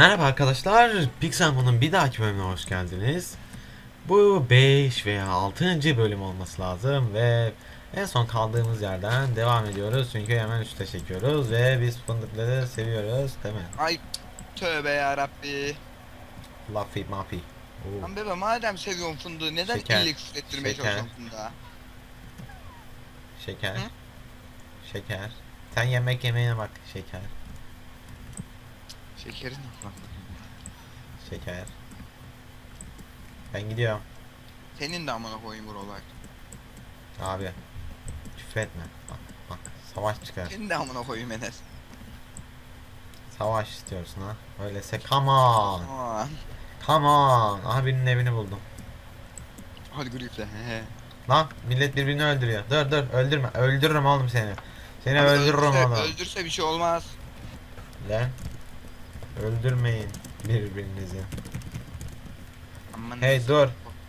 Merhaba arkadaşlar, Pixelmon'un bir dahaki bölümüne hoş geldiniz. Bu 5 veya 6. bölüm olması lazım ve en son kaldığımız yerden devam ediyoruz çünkü hemen üste çekiyoruz ve biz fındıkları seviyoruz değil mi? Ay tövbe ya Rabbi. Luffy Mappy. Oo, Lan bebe madem seviyorsun fındığı neden Şeker, ille küfrettirmeye şeker. çalışıyorsun fındığa? şeker. Hı? Şeker. Sen yemek yemeğine bak şeker. Şekerin lan. Şeker. Ben gidiyorum. Senin de amına koyayım buralar. Abi. Küfretme. Bak bak. Savaş çıkar. Senin de amına koyayım Enes. Savaş istiyorsun ha. Öyleyse come on. Aman. Come on. Aha birinin evini buldum. Hadi grifle. Lan millet birbirini öldürüyor. Dur dur öldürme. Öldürürüm oğlum seni. Seni Abi öldürürüm öldürse, oğlum. Öldürse bir şey olmaz. Lan. Öldürmeyin birbirinizi. Aman Hey dur.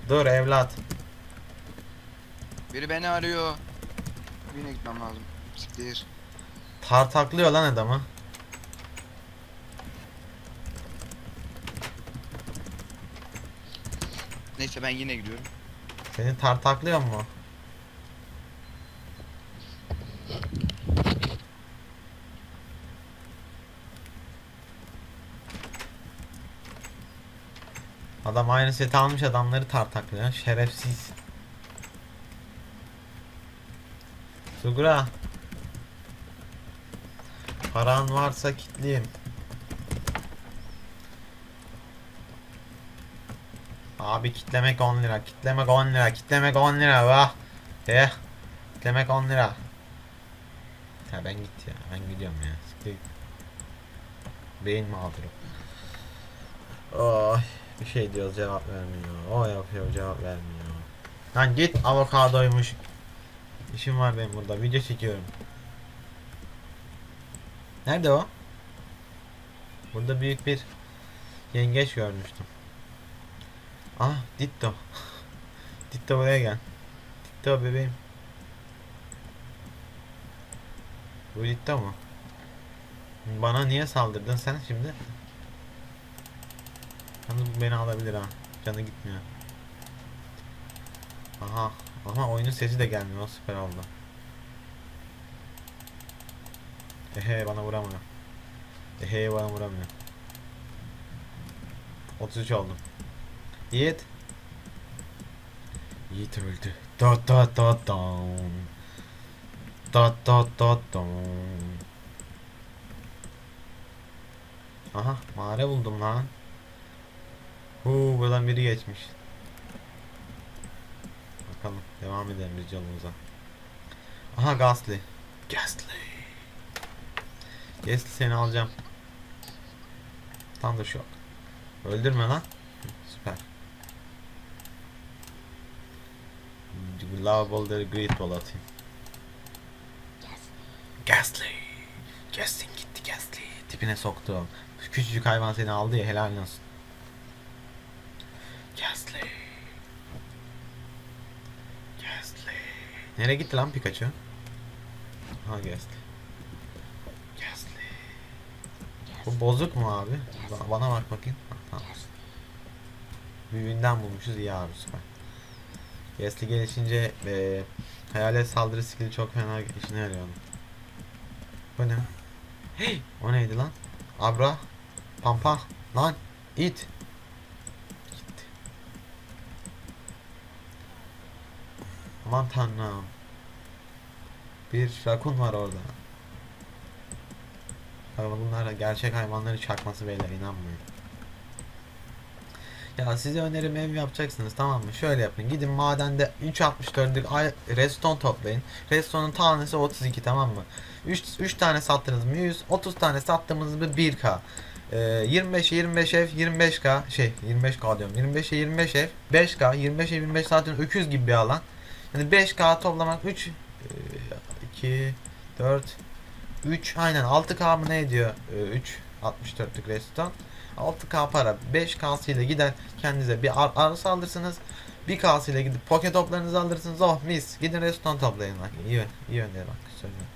Dur evlat. Biri beni arıyor. Yine gitmem lazım. Siktir. Tartaklıyor lan adamı. Neyse ben yine gidiyorum. Seni tartaklıyor mu? Adam aynı seti almış adamları tartaklıyor. Şerefsiz. Sugura. Paran varsa kitleyim. Abi kitlemek 10 lira, kitlemek 10 lira, kitlemek 10 lira vah. Eh. Kitlemek 10 lira. Ya ben git ya, ben gidiyorum ya. Siktir. Beyin mağduru. Oy, bir şey diyoruz cevap vermiyor. O yapıyor cevap vermiyor. Lan git avokadoymuş. İşim var benim burada, video çekiyorum. Nerede o? Burada büyük bir yengeç görmüştüm. Ah Ditto. Ditto buraya gel. Ditto bebeğim. Bu Ditto mu? Bana niye saldırdın sen şimdi? Yalnız bu beni alabilir ha. Canı gitmiyor. Aha. Ama oyunun sesi de gelmiyor. O süper oldu. Ehe bana vuramıyor. Ehe bana vuramıyor. 33 oldum. Yiğit. Yiğit öldü. Da da da down. Da da da down. Aha mağara buldum lan. Huu buradan biri geçmiş. Bakalım devam edelim biz yolumuza. Aha Gasly. Gasly. Gasly seni alacağım. Tam da şu. Öldürme lan. Süper. Lovable the Great Ball atayım. Gasly. Gasly gitti Gasly. Tipine soktu. Küçücük hayvan seni aldı ya helal olsun. Gasly. Gasly. Nereye gitti lan Pikachu? Ha Gasly. Gasly. Bu bozuk mu abi? Ba- Bana bak bakayım. Tamam. Büyüğünden bulmuşuz iyi abi süper. Gasly gelişince e, hayalet saldırı skilli çok fena işine yarıyor onun. Bu ne? Hey! O neydi lan? Abra. Pampa. Lan. it. Gitti. Aman tanrım. Bir rakun var orada. Ama bunlar da gerçek hayvanları çakması beyler inanmayın. Ya size önerim ev yapacaksınız tamam mı? Şöyle yapın. Gidin madende 3.64'lük ay- redstone toplayın. Redstone'un tanesi 32 tamam mı? 3, 3 tane sattınız mı 100, 30 tane sattığımız mı 1k. Ee, 25'e 25 ev 25k şey 25k diyorum 25'e 25 ev 5k 25'e 25 zaten öküz gibi bir alan. Yani 5k toplamak 3 2 4 3 aynen 6k mı ne ediyor? Ee, 3 64'lük redstone. 6k para 5k ile gider kendinize bir ar arsa alırsınız. 1k ile gidip poket toplarınızı alırsınız. Oh mis. Gidin redstone toplayın bak. İyi iyi öneri bak. Söylüyorum.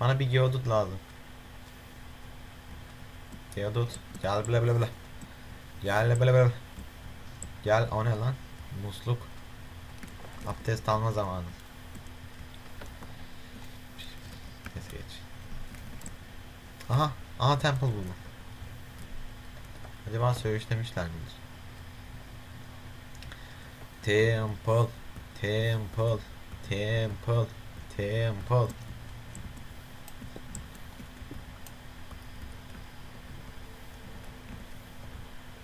Bana bir geodut lazım. Teodot. Gel bile bile bile. Gel bile bile. Gel o ne lan? Musluk. Abdest alma zamanı. Neyse geç. Aha. Aha temple buldum. Acaba söğüşlemişler midir? Temple. Temple. Temple. Temple.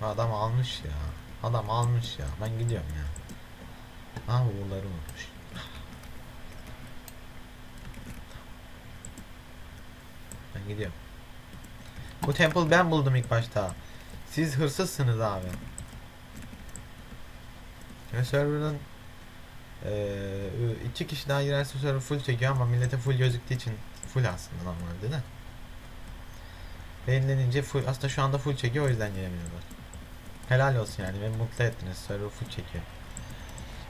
Adam almış ya. Adam almış ya. Ben gidiyorum ya. Ha bunları unutmuş. Ben gidiyorum. Bu temple ben buldum ilk başta. Siz hırsızsınız abi. Ve server'ın eee iki kişi daha girerse server full çekiyor ama millete full gözüktüğü için full aslında normalde de. Belirlenince full aslında şu anda full çekiyor o yüzden giremiyorlar. Helal olsun yani beni mutlu ettiniz server full çekiyor.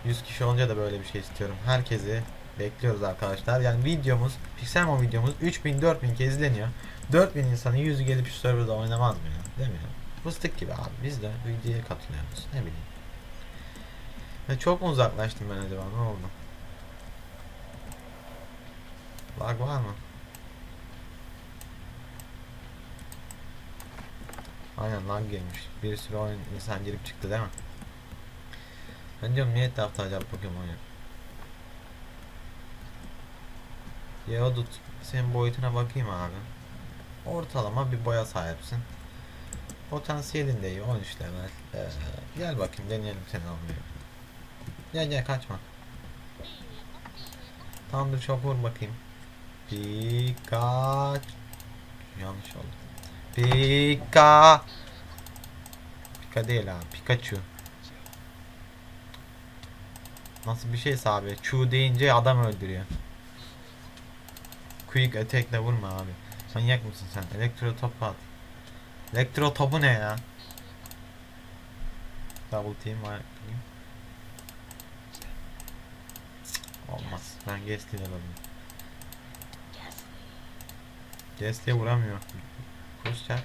100 kişi olunca da böyle bir şey istiyorum. Herkesi bekliyoruz arkadaşlar. Yani videomuz, Pixelmon videomuz 3000 4000 kez izleniyor. 4000 insanın yüzü gelip şu serverda oynamaz mı ya? Değil mi? Fıstık gibi abi. Biz de videoya katılıyoruz. Ne bileyim. Ya çok mu uzaklaştım ben acaba? Ne oldu? Lag var mı? Aynen lag gelmiş. Bir sürü oyun insan girip çıktı değil mi? Ben diyorum niye etrafta acaba Pokemon? Yeodut senin boyutuna bakayım abi. Ortalama bir boya sahipsin. Potansiyelin de iyi 13 level. Ee, gel bakayım deneyelim seni almayı. Gel gel kaçma. Tamamdır çok vur bakayım. Pikachu. Yanlış oldu. Pika. Pika değil abi. Pikachu. Nasıl bir şeyse abi. Chu deyince adam öldürüyor. Quick attack'le vurma abi. Manyak mısın sen? Elektro topu at. Elektro topu ne ya? Double team var. Olmaz. Ben Gastly'le alayım. Gastly'e vuramıyor. Kuş çarp.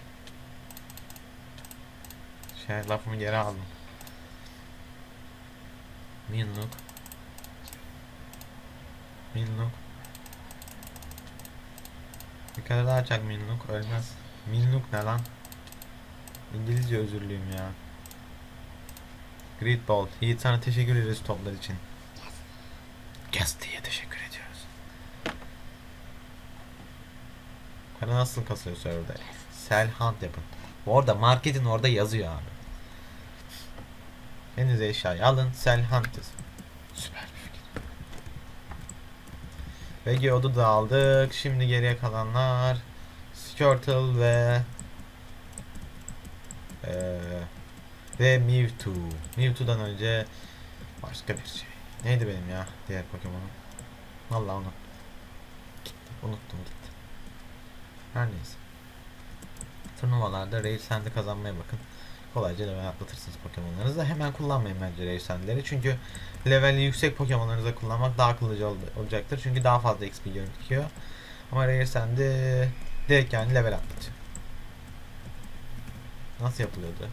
Şey lafımı geri aldım. Minluk. Minluk. Bir kere daha çak Minluk ölmez. Minluk ne lan? İngilizce özürlüyüm ya. Great Ball. Yiğit sana teşekkür ederiz toplar için. Guest diye teşekkür ediyoruz. Para nasıl kasıyor serverda? Sell yapın. Bu arada marketin orada yazıyor abi. Henüz eşyayı alın. Sell hunt yazın. Süper bir fikir. Ve Geodu da aldık. Şimdi geriye kalanlar Squirtle ve eee ve Mewtwo. Mewtwo'dan önce başka bir şey. Neydi benim ya diğer Pokemon'um? Vallahi. Gitti. Unuttum gitti. Her neyse. Turnuvalarda Rage Sand'i kazanmaya bakın. Kolayca level atlatırsınız Pokemon'larınızı. Hemen kullanmayın bence Rage Sand'leri. Çünkü leveli yüksek Pokemon'larınızı kullanmak daha akıllıca ol- olacaktır. Çünkü daha fazla XP gözüküyor. Ama Rage Sand'i direkt yani level atlatıyor. Nasıl yapılıyordu?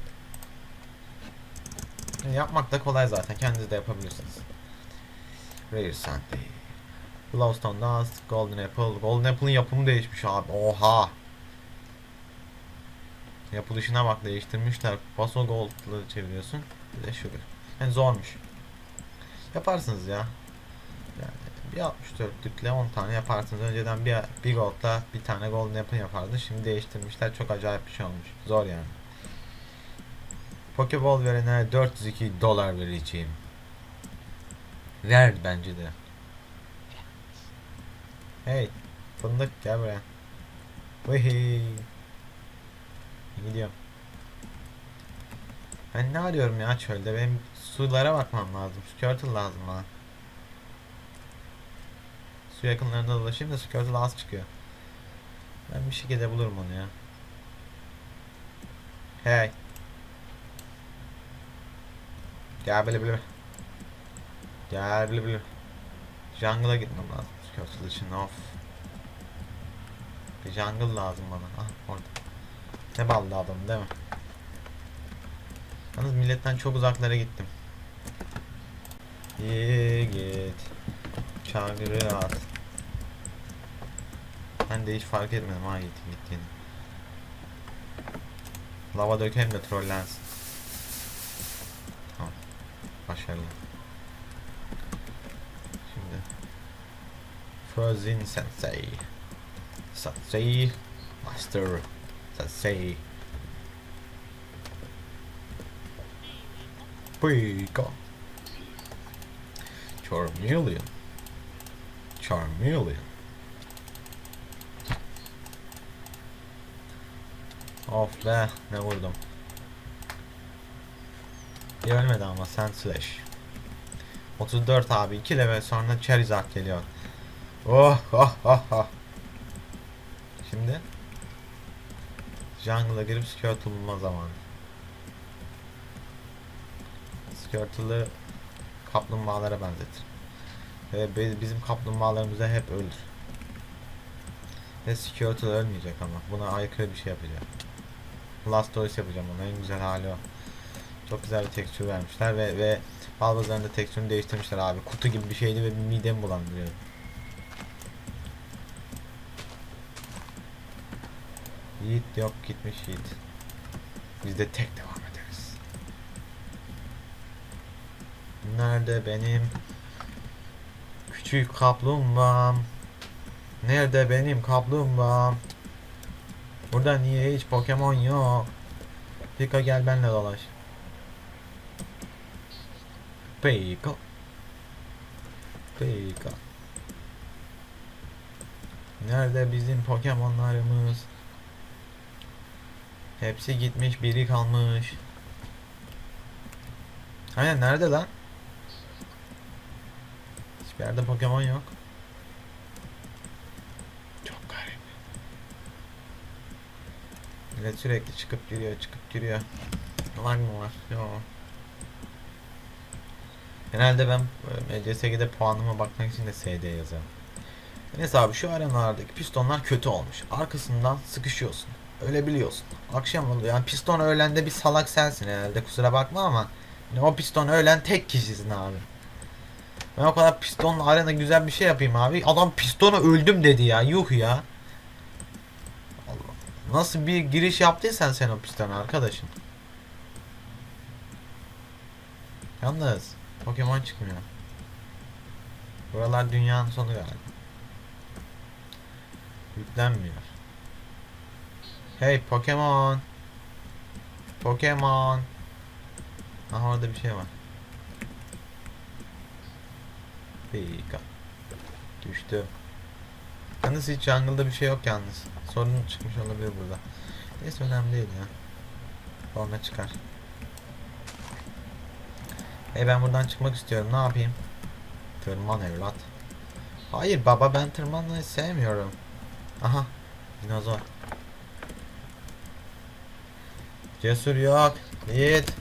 Yani yapmak da kolay zaten. Kendiniz de yapabilirsiniz. Rare Sandy. Glowstone Dust, Golden Apple. Golden Apple'ın yapımı değişmiş abi. Oha! Yapılışına bak değiştirmişler. Baso Gold'la çeviriyorsun. Bir de Sugar. Yani zormuş. Yaparsınız ya. Yani bir 64'lükle 10 tane yaparsınız. Önceden bir, bir Gold'la bir tane Golden Apple yapardı. Şimdi değiştirmişler. Çok acayip bir şey olmuş. Zor yani. Pokeball verene 402 dolar vereceğim. Ver bence de. Hey, fındık gel buraya. Vıhıy. Gidiyorum. Ben ne arıyorum ya çölde? Benim sulara bakmam lazım. Squirtle lazım bana. Su yakınlarında dolaşayım da Squirtle az çıkıyor. Ben bir şekilde bulurum onu ya. Hey. Gel bile bile. Gel bile bile. Jungle'a gitmem lazım. Squirtle için of. Bir jungle lazım bana. Ah orada. Ne ballı adam değil mi? Yalnız milletten çok uzaklara gittim. Git. Çağrı at. Ben de hiç fark etmedim ha gitti gittiğini. Lava dökelim de trollensin. Tamam. Başarılı. Şimdi. Frozen Sensei. Sensei. Master. Sensei. Pika. Charmeleon. Charmeleon. Of be ne vurdum. Bir ama sen slash. 34 abi 2 level sonra Charizard geliyor. Oh oh oh oh. Şimdi Jungle'a girip Squirtle bulma zamanı. Squirtle'ı kaplumbağalara benzetir. Ve bi- bizim kaplumbağalarımıza hep ölür. Ve Squirtle ölmeyecek ama buna aykırı bir şey yapacak. Blastoise yapacağım ona en güzel hali o. Çok güzel bir tekstür vermişler ve ve Balbazar'ın da tekstürünü değiştirmişler abi. Kutu gibi bir şeydi ve midemi bulandırıyor. Yiğit yok gitmiş Yiğit. Biz de tek devam ederiz. Nerede benim küçük kaplumbağam? Nerede benim kaplumbağam? Burada niye hiç Pokemon yok? Pika gel benle dolaş. Pika. Pika. Nerede bizim Pokemon'larımız? Hepsi gitmiş, biri kalmış. Aynen nerede lan? Hiçbir yerde Pokemon yok. Çok garip. Millet sürekli çıkıp giriyor, çıkıp giriyor. Var mı var? Yok. Genelde ben CSG'de puanıma bakmak için de SD yazarım. Neyse abi şu arenalardaki pistonlar kötü olmuş. Arkasından sıkışıyorsun. Ölebiliyorsun. Akşam oluyor. Yani piston öğlende bir salak sensin herhalde kusura bakma ama yani o piston öğlen tek kişisin abi. Ben o kadar pistonla arena güzel bir şey yapayım abi. Adam pistona öldüm dedi ya. Yuh ya. Allah. Nasıl bir giriş yaptıysan sen o pistona arkadaşım. Yalnız Pokemon çıkmıyor. Buralar dünyanın sonu galiba. Yüklenmiyor. Hey Pokemon. Pokemon. Aha orada bir şey var. Pika. Düştü. Yalnız hiç jungle'da bir şey yok yalnız. Sorun çıkmış olabilir burada. Neyse önemli değil ya. Sonra çıkar. Hey ben buradan çıkmak istiyorum. Ne yapayım? Tırman evlat. Hayır baba ben tırmanmayı sevmiyorum. Aha. Dinozor. Cesur yok. Yiğit.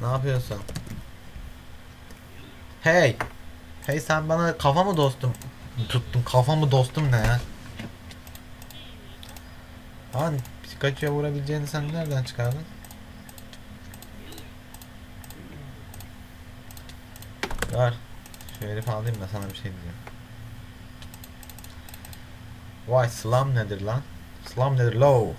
Ne yapıyorsun? Hey. Hey sen bana kafa mı dostum? Tuttun kafa mı dostum ne ya? Lan Pikachu'ya vurabileceğini sen nereden çıkardın? Ver. Şu herifi alayım da sana bir şey diyeceğim. Vay slam nedir lan? Slam nedir low?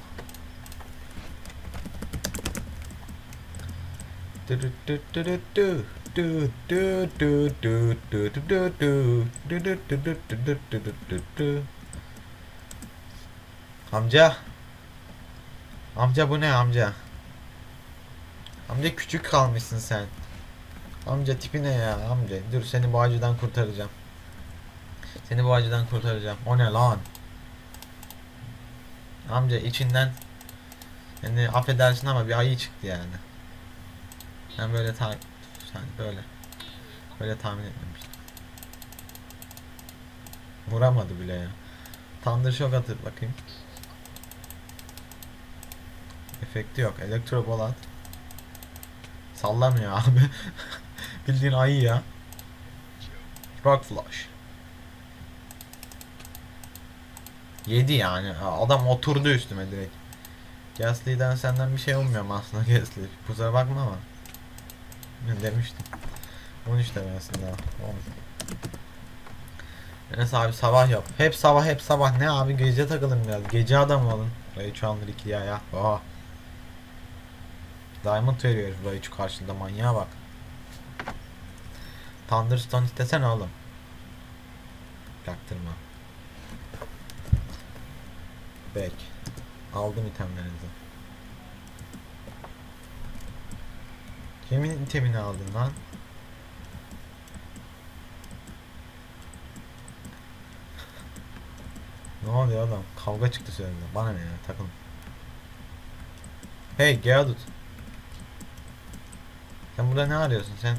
Amca. Amca bu ne amca? Amca küçük kalmışsın sen. Amca tipi ne ya amca? Dur seni bu acıdan kurtaracağım. Seni bu acıdan kurtaracağım. O ne lan? Amca içinden yani affedersin ama bir ayı çıktı yani. Ben böyle ta yani böyle böyle tahmin etmemiştim. Vuramadı bile ya. Thunder Shock atıp bakayım. Efekti yok. Elektro at. Sallamıyor abi. Bildiğin ayı ya. Rock Flash. Yedi yani. Adam oturdu üstüme direkt. Gasly'den senden bir şey ummuyorum aslında Gasly. Kusura bakma ama. Demiştim. 13 demesin daha. 10. Enes abi sabah yap. Hep sabah hep sabah. Ne abi gece takılın biraz. Gece adamı olun. Ray alır iki ya ya. Oha. Diamond veriyor Ray karşında manyağa bak. Thunderstone istesene oğlum. Yaktırma. Bek. Aldım itemlerinizi. Kimin itemini aldın lan? Ne oluyor oğlum? Kavga çıktı sözünde. Bana ne ya takılın. Hey Geadut. Sen burada ne arıyorsun sen?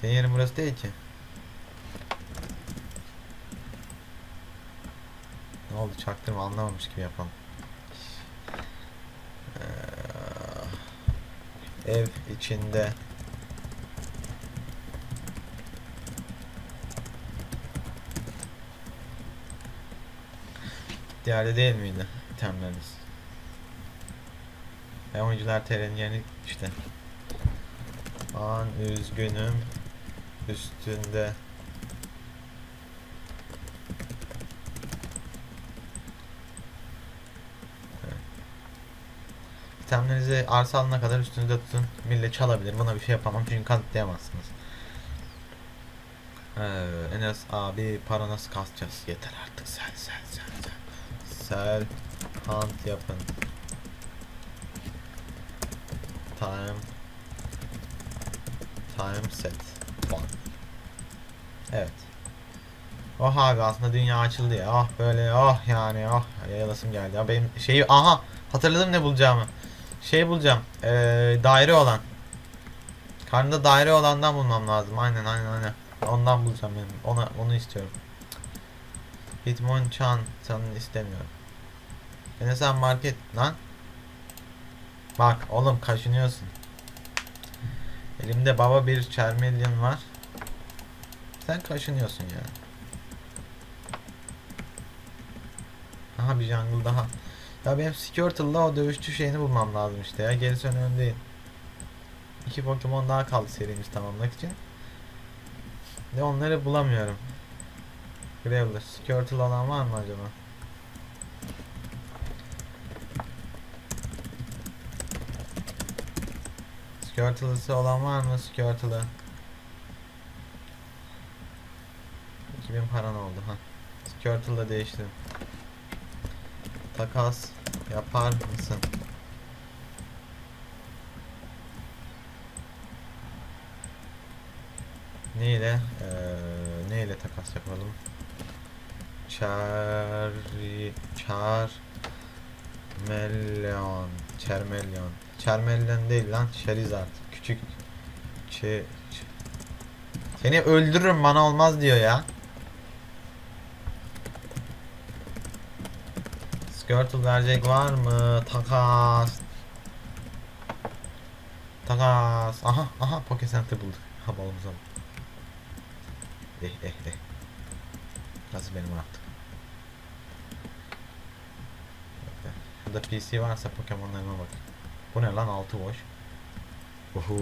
Senin yerin burası değil ki. Ne oldu çaktırma anlamamış gibi yapalım. Ev içinde Diğerde değil miydi itemleriniz? Ve oyuncular TR'nin yeni işte. An üzgünüm. Üstünde İtemlerinizi arsa alana kadar üstünüzde tutun. Millet çalabilir. Buna bir şey yapamam çünkü kanıtlayamazsınız. Ee, Enes abi para nasıl kasacağız? Yeter artık sel sel sel sel. Sel hunt yapın. Time Time set One. Evet. Oh abi aslında dünya açıldı ya. Oh böyle oh yani oh yayılasım geldi. Ya benim şeyi aha hatırladım ne bulacağımı. Şey bulacağım. Ee, daire olan. Karnında daire olandan bulmam lazım. Aynen aynen aynen. Ondan bulacağım benim. Ona onu istiyorum. Hitmonchan sanını istemiyorum. Yine sen market lan. Bak oğlum kaşınıyorsun. Elimde baba bir Charmeleon var. Sen kaşınıyorsun ya. Aha bir jungle daha. Ya benim Squirtle'la o dövüşçü şeyini bulmam lazım işte ya. Gerisi önemli değil. İki Pokemon daha kaldı serimiz tamamlamak için. Ve onları bulamıyorum. Graveler. Squirtle olan var mı acaba? Squirtle'sı olan var mı? Squirtle'ı. 2000 paran oldu ha. Squirtle'la değiştim. Takas yapar mısın? Ne ile? Ee, ne ile takas yapalım? Çar çar Melon Çermelyon Çermelyon değil lan Charizard Küçük Ç, Ç- Seni öldürürüm bana olmaz diyor ya Skirtle verecek var mı? Takas Takas Aha aha Poke Center bulduk Habalımıza Eh eh eh Nasıl benim artık Şurada PC varsa Pokemon'larıma bak. Bu ne lan altı boş. Uhu.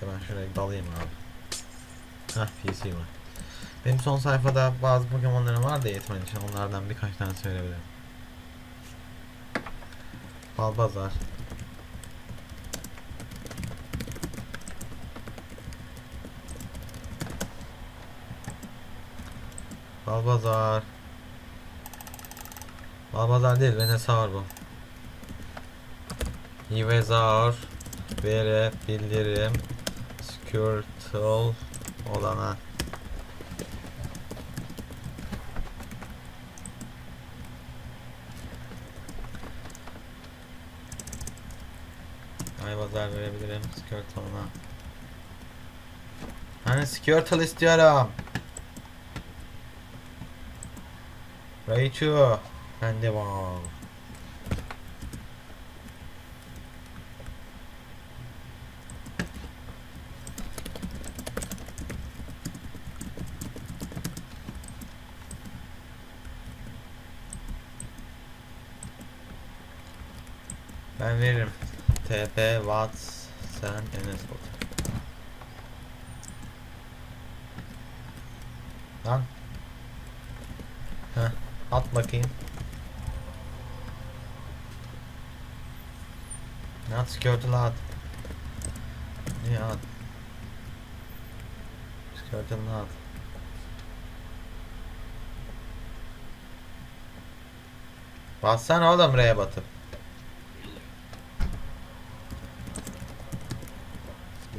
Hemen şuraya dalayım abi. Hah PC var. Benim son sayfada bazı Pokemon'larım var da yetmedi için onlardan birkaç tane söyleyebilirim. Balbazar. Balbazar. Balbazar değil Venesaur bu. Ivezar verebilirim. Squirtle olana. kadar verebilirim Skirtle'ına. Hani Skirtle istiyorum. Raichu. Bende var. Ben veririm. TP Watts sen Enes Batur. Lan. Heh, at bakayım. Ne at skirtle at. Niye at? Skirtle'ını at. Bassana oğlum R'ye batıp.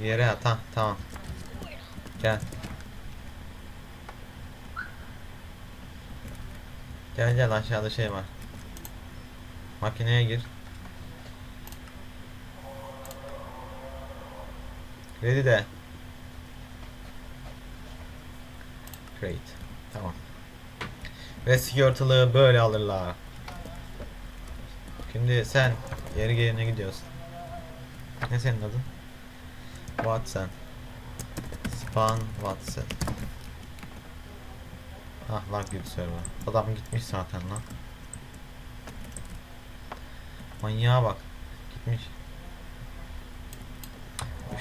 Yere at ha tamam. Gel. Gel gel aşağıda şey var. Makineye gir. Ready de. Great. Tamam. Ve sigortalığı böyle alırlar. Şimdi sen yeri gelene gidiyorsun. Ne senin adın? Watson. Span Watson. Ah lan gibi server. Adam gitmiş zaten lan. Manyağa bak. Gitmiş.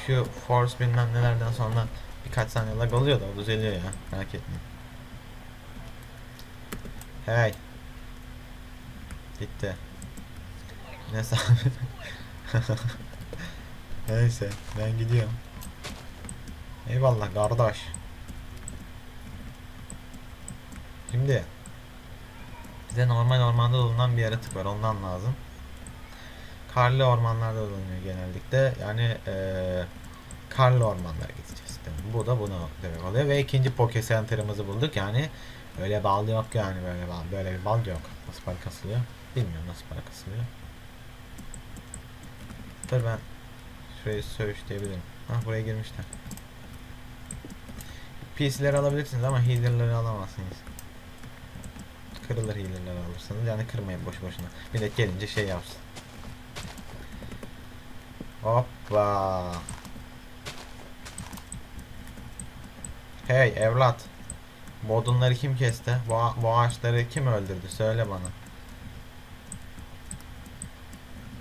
Şu force bilmem nelerden sonra birkaç saniye lag oluyor da o düzeliyor ya. Merak etme. Hey. Gitti. Neyse abi. Neyse ben gidiyorum. Eyvallah kardeş. Şimdi bize normal ormanda bulunan bir yaratık var ondan lazım. Karlı ormanlarda bulunuyor genellikle. Yani eee karlı ormanlara gideceğiz. Yani bu da bunu demek oluyor ve ikinci Poke Center'ımızı bulduk. Yani öyle bal yok yani böyle bal, böyle bir bal yok. Nasıl para kasılıyor? Bilmiyorum nasıl para kasılıyor. Dur ben şurayı söğüşleyebilirim. Ha buraya girmişler. PC'leri alabilirsiniz ama healer'ları alamazsınız. Kırılır healer'ları alırsanız. Yani kırmayın boş boşuna. Millet gelince şey yapsın. Hoppa. Hey evlat. Bu odunları kim kesti? Bu, bu ağaçları kim öldürdü? Söyle bana.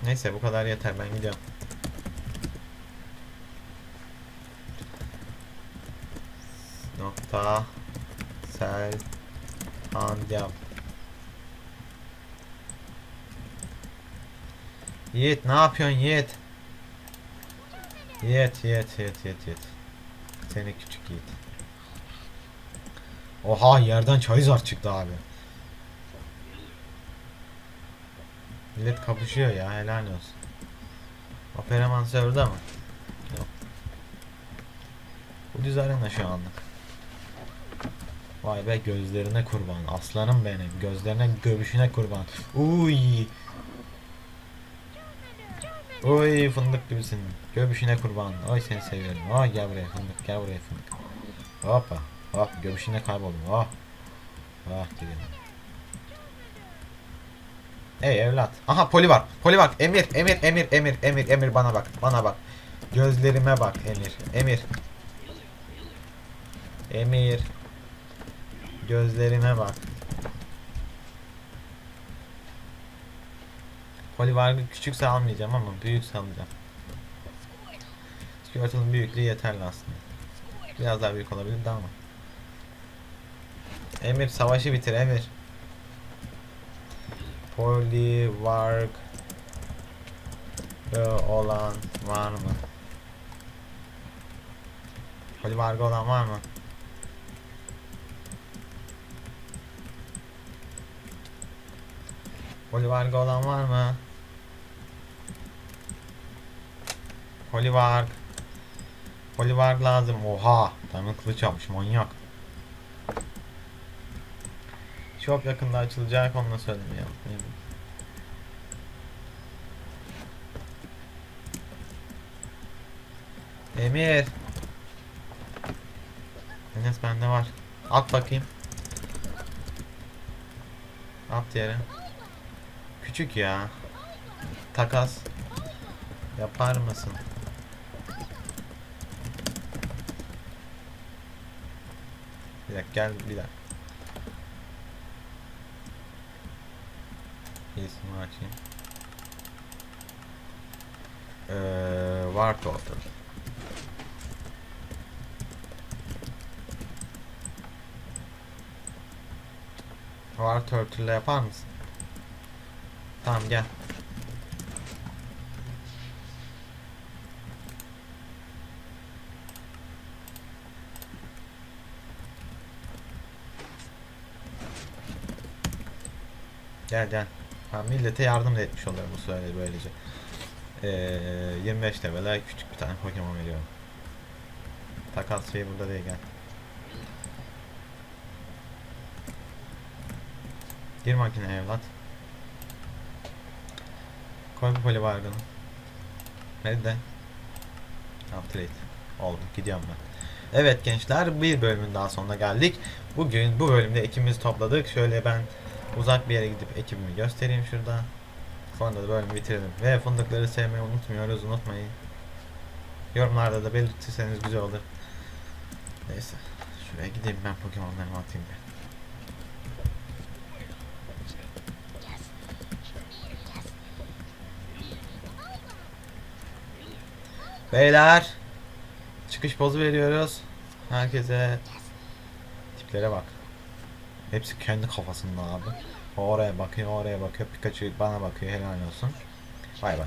Neyse bu kadar yeter ben gidiyorum. Nokta sel handiyap. Yiğit ne yapıyorsun Yiğit? Yiğit Yiğit Yiğit Yiğit Yiğit. Seni küçük Yiğit. Oha yerden çayızar çıktı abi. Millet kapışıyor ya helal olsun. Operaman serverda mı? Yok. Bu düz arena şu anlık. Vay be gözlerine kurban. Aslanım benim. Gözlerine göbüşüne kurban. Uy. Oy fındık gibisin. Göbüşüne kurban. Oy seni seviyorum. Oy gel buraya fındık. Gel buraya fındık. Hoppa. Hop göbüşüne kayboldum. Oh. Oh gidiyorum. Ey evlat. Aha poli var. Poli var. Emir, Emir, Emir, Emir, Emir, Emir bana bak. Bana bak. Gözlerime bak Emir. Emir. Emir. Gözlerime bak. Polivargı küçükse almayacağım ama büyükse alacağım. Squirtle'ın büyüklüğü yeterli aslında. Biraz daha büyük olabilirdi ama. Emir savaşı bitir Emir. Polivarg olan var mı? Polivargı olan var mı? Polivargı olan var mı? Polivarg. Polivarg lazım. Oha. Diamond kılıç yapmış manyak. Çok yakında açılacak onu da unutmayayım. Emir. Enes bende var. At bakayım. At yere. Küçük ya. Takas. Yapar mısın? Bir dakika gel bir dakika. İyisini açayım. Ee, War Turtle. War Turtle'la yapar mısın? Tamam gel. Gel gel. Ha, millete yardım da etmiş olurum bu sürede böylece. Ee, 25 level'e küçük bir tane Pokemon veriyorum. Takas şey burada değil gel. Gir makine evlat. Koy bu polivargını. Nerede? Upgrade. Oldu. Gidiyorum ben. Evet gençler bir bölümün daha sonuna geldik. Bugün bu bölümde ekibimizi topladık. Şöyle ben uzak bir yere gidip ekibimi göstereyim şurada. Sonra da bölümü bitirelim. Ve fındıkları sevmeyi unutmuyoruz. Unutmayın. Yorumlarda da belirtirseniz güzel olur. Neyse. Şuraya gideyim ben Pokemon'larımı atayım bir. Beyler çıkış pozu veriyoruz. Herkese tiplere bak. Hepsi kendi kafasında abi. Oraya bakıyor, oraya bakıyor. Pikachu bana bakıyor. Helal olsun. Bay bay.